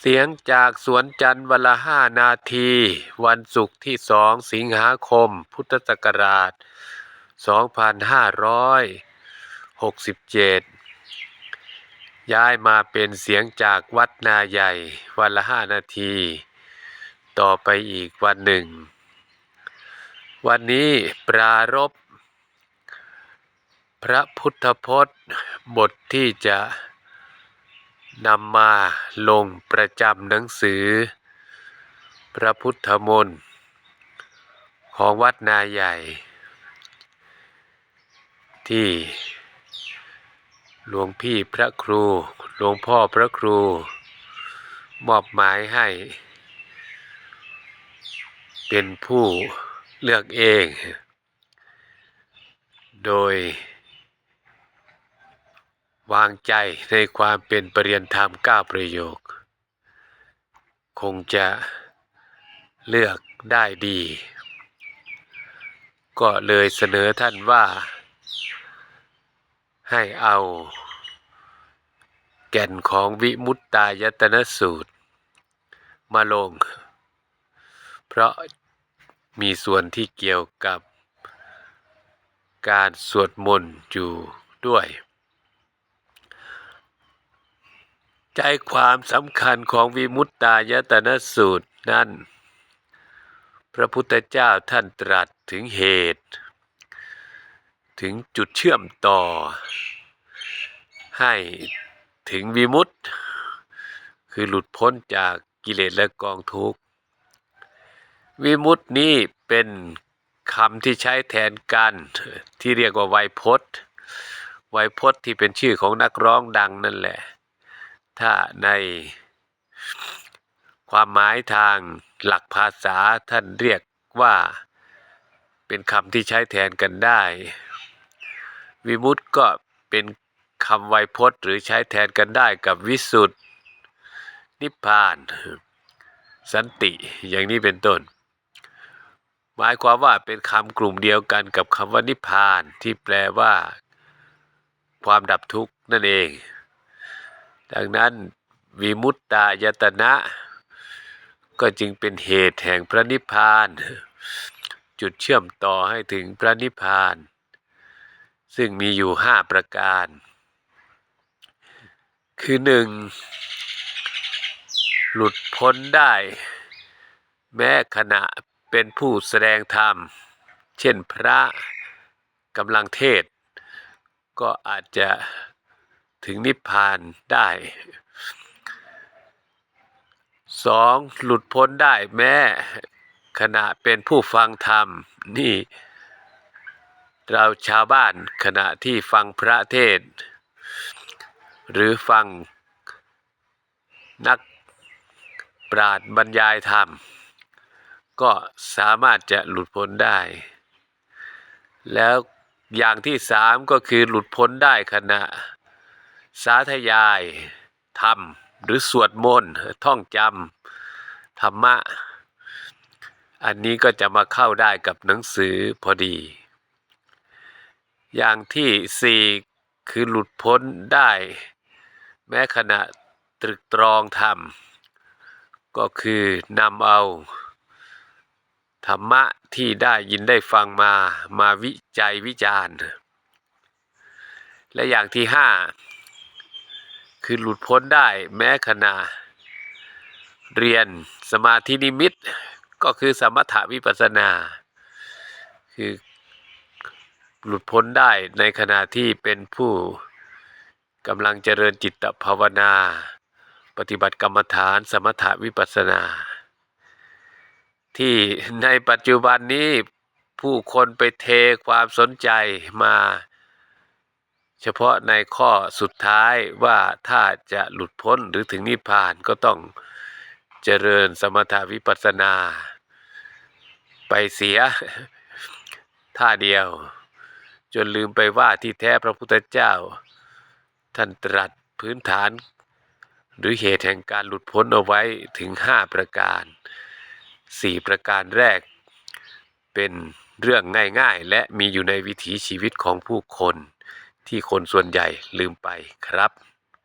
เสียงจากสวนจันทร์วันละห้านาที วันศุกร์ที่สองสิงหาคม พุทธศักราช 2567 ย้ายมาเป็นเสียงจากวัดนาใหญ่ วันละห้านาที ต่อไปอีกวันหนึ่ง วันนี้ปรารบพระพุทธพจน์บทที่จะ นำมาลงประจำหนังสือ พระพุทธมนต์ของวัดนาใหญ่ ที่หลวงพี่พระครู หลวงพ่อพระครู มอบหมายให้ เป็นผู้เลือกเอง โดย วางใจในความเป็นปรริยนธรรมก้าประโยค คงจะเลือกได้ดี ก็เลยเสนอท่านว่า ให้เอา แก่นของวิมุตตายตนสูตร มาลง เพราะมีส่วนที่เกี่ยวกับการสวดมนต์อยู่ด้วย ใจความสำคัญของวิมุตตายตนสูตรนั้นพระพุทธเจ้าท่านตรัสถึงเหตุ ถึงจุดเชื่อมต่อ ให้ถึงวิมุตติคือหลุดพ้นจากกิเลสและกองทุกข์ วิมุตตินี้เป็นคำที่ใช้แทนกันที่เรียกว่าไวยพจน์ไวยพจน์ที่เป็นชื่อของนักร้องดังนั่นแหละ ถ้าในความหมายทางหลักภาษาท่านเรียกว่าเป็นคำที่ใช้แทนกันได้ วิมุตติก็เป็นคำไวยพจน์หรือใช้แทนกันได้กับวิสุทธินิพพาน สันติอย่างนี้เป็นต้น หมายความว่าเป็นคำกลุ่มเดียวกันกับคำว่านิพพานที่แปลว่า ความดับทุกข์นั่นเอง ดังนั้นวิมุตตายตนะ ก็จึงเป็นเหตุแห่งพระนิพพาน จุดเชื่อมต่อให้ถึงพระนิพพาน ซึ่งมีอยู่ห้าประการ คือหนึ่งหลุดพ้นได้ แม้ขณะเป็นผู้แสดงธรรม เช่นพระกำลังเทศ ก็อาจจะ ถึงนิพพานได้สองหลุดพ้นได้แม้ขณะเป็นผู้ฟังธรรม นี่ เราชาวบ้านขณะที่ฟังพระเทศ หรือฟังนักปราดบรรยายธรรม ก็สามารถจะหลุดพ้นได้ แล้วอย่างที่สามก็คือหลุดพ้นได้ขณะ สาธยายธรรมหรือสวดมนต์ท่องจำธรรมะ อันนี้ก็จะมาเข้าได้กับหนังสือพอดี อย่างที่สี่คือหลุดพ้นได้ แม้ขณะตรึกตรองธรรม ก็คือนำเอาธรรมะที่ได้ยินได้ฟังมามาวิจัยวิจารณ์ และอย่างที่ห้า คือหลุดพ้นได้แม้ขณะเรียนสมาธินิมิตก็คือสมถวิปัสนา คือหลุดพ้นได้ในขณะที่เป็นผู้กำลังเจริญจิตภาวนา ปฏิบัติกรรมฐานสมถวิปัสนา ที่ในปัจจุบันนี้ผู้คนไปเทความสนใจมา เฉพาะในข้อสุดท้ายว่าถ้าจะหลุดพ้นหรือถึงนิพพานก็ต้องเจริญสมถะวิปัสสนา ไปเสียท่าเดียว จนลืมไปว่าที่แท้พระพุทธเจ้า ท่านตรัสพื้นฐาน หรือเหตุแห่งการหลุดพ้นเอาไว้ถึงห้าประการสี่ประการแรกเป็นเรื่องง่ายๆ และมีอยู่ในวิถีชีวิตของผู้คน ที่คนส่วนใหญ่ลืมไปครับ